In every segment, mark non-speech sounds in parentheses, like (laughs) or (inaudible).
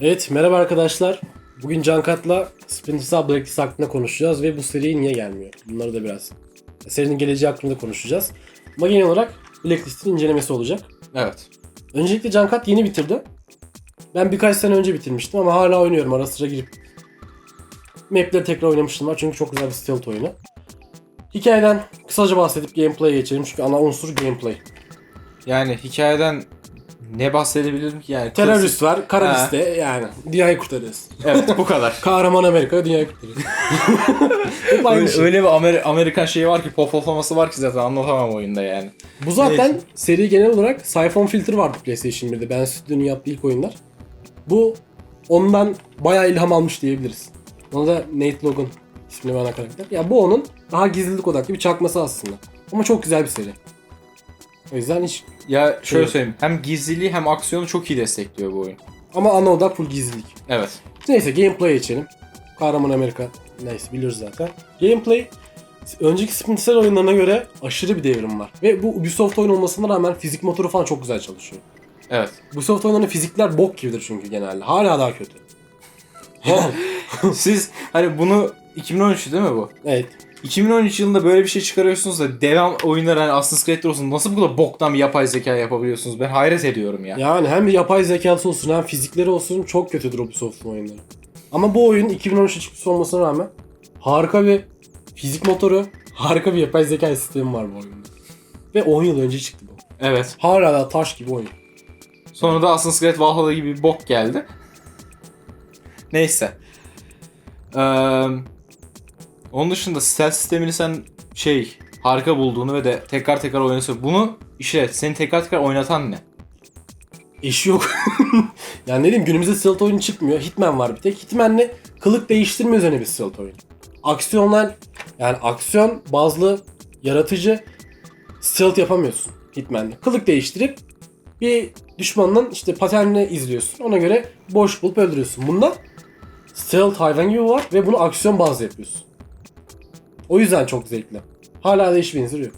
Evet merhaba arkadaşlar. Bugün Cankat'la Splinter Cell Blacklist hakkında konuşacağız ve bu seri niye gelmiyor? Bunları da biraz serinin geleceği hakkında konuşacağız. Ama genel olarak Blacklist'in incelemesi olacak. Evet. Öncelikle Cankat yeni bitirdi. Ben birkaç sene önce bitirmiştim ama hala oynuyorum ara sıra girip. Map'leri tekrar oynamıştım var çünkü çok güzel bir stealth oyunu. Hikayeden kısaca bahsedip gameplay'e geçelim çünkü ana unsur gameplay. Yani hikayeden ne bahsedebilirim ki yani? Terörist var, kara Ha. liste yani dünyayı kurtarırız. Evet bu kadar. (laughs) Kahraman Amerika dünyayı kurtarırız. (laughs) Hep aynı öyle, şey. öyle bir Amer- Amerikan şeyi var ki pofoflaması var ki zaten anlatamam oyunda yani. Bu zaten seri genel olarak Siphon Filter vardı PlayStation 1'de. Ben Stüdyo'nun yaptığı ilk oyunlar. Bu ondan bayağı ilham almış diyebiliriz. Onu da Nate Logan ismini veren karakter. Ya bu onun daha gizlilik odaklı bir çakması aslında. Ama çok güzel bir seri. O yüzden hiç... Ya şöyle Evet. söyleyeyim. Hem gizliliği hem aksiyonu çok iyi destekliyor bu oyun. Ama ana odak full gizlilik. Evet. Neyse gameplay'e geçelim. Kahraman Amerika neyse biliyoruz zaten. Gameplay önceki Splinter Cell oyunlarına göre aşırı bir devrim var. Ve bu Ubisoft oyun olmasına rağmen fizik motoru falan çok güzel çalışıyor. Evet. Ubisoft oyunlarının fizikler bok gibidir çünkü genelde. Hala daha kötü. (laughs) Siz hani bunu 2013 değil mi bu? evet. 2013 yılında böyle bir şey çıkarıyorsunuz da devam oyunları hani Assassin's Creed'ler olsun nasıl bu kadar boktan bir yapay zeka yapabiliyorsunuz? Ben hayret ediyorum ya. Yani hem yapay zekası olsun hem fizikleri olsun çok kötüdür Ubisoft'un oyunları. Ama bu oyun 2013'te çıkmış olmasına rağmen harika bir fizik motoru, harika bir yapay zeka sistemi var bu oyunda. Ve 10 yıl önce çıktı bu. Evet. Hala da taş gibi oyun. Sonra da Assassin's Creed Valhalla gibi bir bok geldi. Neyse. Ee, onun dışında stealth sistemini sen şey harika bulduğunu ve de tekrar tekrar oynasın. Bunu işte seni tekrar tekrar oynatan ne? Eşi yok. (laughs) yani ne diyeyim günümüzde stealth oyunu çıkmıyor. Hitman var bir tek. Hitman'le kılık değiştirme üzerine bir stealth oyun. Aksiyonlar yani aksiyon bazlı yaratıcı stealth yapamıyorsun Hitman'le. Kılık değiştirip bir düşmanın işte paternini izliyorsun. Ona göre boş bulup öldürüyorsun. Bunda stealth hayvan gibi var ve bunu aksiyon bazlı yapıyorsun. O yüzden çok zevkli. Hala da hiçbir benzeri yok.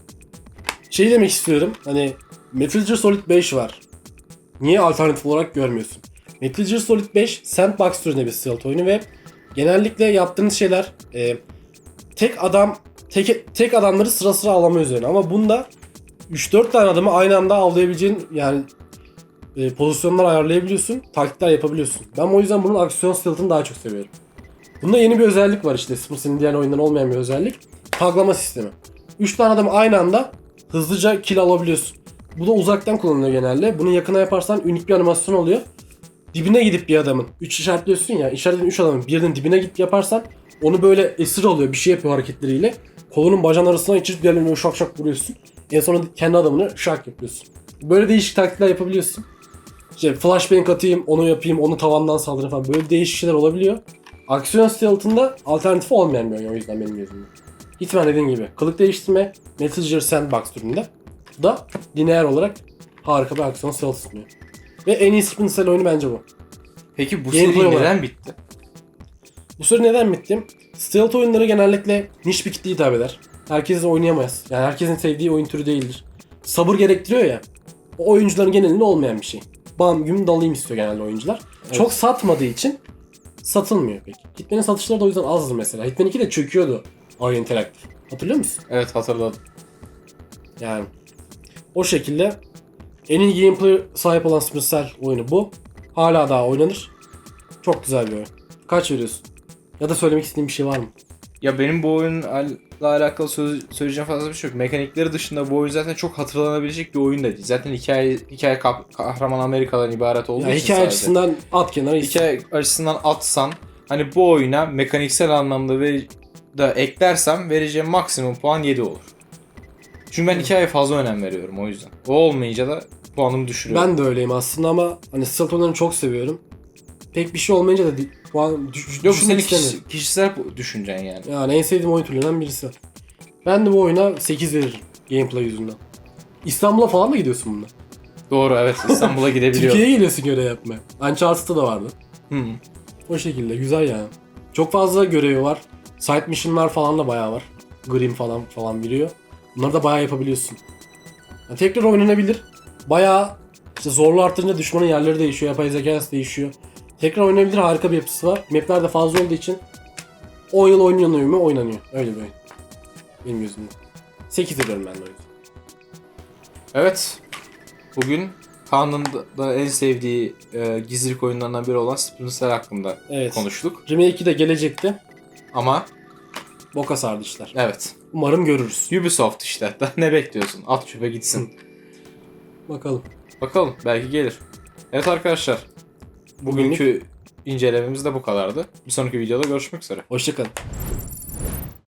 Şey demek istiyorum. Hani Metal Gear Solid 5 var. Niye alternatif olarak görmüyorsun? Metal Gear Solid 5 sandbox türünde bir stealth oyunu ve genellikle yaptığınız şeyler e, tek adam tek, tek adamları sıra sıra avlama üzerine ama bunda 3-4 tane adamı aynı anda avlayabileceğin yani e, pozisyonlar ayarlayabiliyorsun, taktikler yapabiliyorsun. Ben o yüzden bunun aksiyon stealth'ını daha çok seviyorum. Bunda yeni bir özellik var işte Splinter'ın diğer oyundan olmayan bir özellik. Taglama sistemi. 3 tane adam aynı anda hızlıca kill alabiliyorsun. Bu da uzaktan kullanılıyor genelde. Bunu yakına yaparsan unik bir animasyon oluyor. Dibine gidip bir adamın 3 işaretliyorsun ya. İşaretlediğin 3 adamın birinin dibine git yaparsan onu böyle esir alıyor bir şey yapıyor hareketleriyle. Kolunun bacağın arasına geçirip diğerlerini böyle şak şak vuruyorsun. En sonunda kendi adamını şak yapıyorsun. Böyle değişik taktikler yapabiliyorsun. İşte flashbang atayım, onu yapayım, onu tavandan saldırayım falan. Böyle değişik şeyler olabiliyor. Aksiyon stealth'ında alternatifi olmayan bir oyun o yüzden benim gözümde. Hitman dediğim gibi kılık değiştirme Gear Sandbox türünde. Da lineer olarak harika bir aksiyon stealth sunuyor. Ve en iyi Splinter oyunu bence bu. Peki bu Gameplay seri olarak. neden bitti? Bu soru neden bitti? Stealth oyunları genellikle niş bir kitle hitap eder. Herkes oynayamaz. Yani herkesin sevdiği oyun türü değildir. Sabır gerektiriyor ya. O oyuncuların genelinde olmayan bir şey. Bam güm dalayım istiyor genelde oyuncular. Çok satmadığı için satılmıyor pek. Hitman'in satışları da o yüzden azdı mesela. Hitman 2 de çöküyordu Oyun Interactive. Hatırlıyor musun? Evet hatırladım. Yani o şekilde en iyi gameplay sahip olan Splinter Cell oyunu bu. Hala daha oynanır. Çok güzel bir oyun. Kaç veriyorsun? Ya da söylemek istediğin bir şey var mı? Ya benim bu oyunla alakalı söz, söyleyeceğim fazla bir şey yok. Mekanikleri dışında bu oyun zaten çok hatırlanabilecek bir oyun da değil. Zaten hikaye hikaye kahraman Amerika'dan ibaret olduğu Ya için hikaye sadece. açısından at kenara hikaye... açısından atsan hani bu oyuna mekaniksel anlamda ve da eklersem vereceğim maksimum puan 7 olur. Çünkü ben hikayeye fazla önem veriyorum o yüzden. O olmayınca da puanımı düşürüyorum. Ben de öyleyim aslında ama hani stealth oyunlarını çok seviyorum. Pek bir şey olmayınca da di- puan düş, Yok düşünmek senin istemiyorum. kişi- kişisel düşüncen yani. Yani en sevdiğim oyun türlerinden birisi. Ben de bu oyuna 8 veririm gameplay yüzünden. İstanbul'a falan da gidiyorsun bunda. Doğru evet İstanbul'a (laughs) gidebiliyorum. Türkiye'ye geliyorsun görev yapmaya. Uncharted'da da vardı. Hı. O şekilde güzel yani. Çok fazla görevi var. Side mission'lar falan da bayağı var. Grim falan falan biliyor. Bunları da bayağı yapabiliyorsun. Yani tekrar oynanabilir. Bayağı işte zorlu arttırınca düşmanın yerleri değişiyor. Yapay zekası değişiyor. Tekrar oynanabilir harika bir yapısı var. Mapler de fazla olduğu için 10 yıl oynanıyor mu? Oynanıyor. Öyle bir oyun. Benim gözümde. 8 veriyorum ben de o yüzden. Evet. Bugün Kaan'ın da- en sevdiği e, gizlilik oyunlarından biri olan Splinter Cell hakkında Evet. konuştuk. Remake de gelecekti. Ama Boka sardı işler. evet. Umarım görürüz. Ubisoft işte. (laughs) Daha ne bekliyorsun? At çöpe gitsin. Bakalım. Bakalım belki gelir. Evet arkadaşlar. Bugünkü incelememiz de bu kadardı. Bir sonraki videoda görüşmek üzere. Hoşçakalın.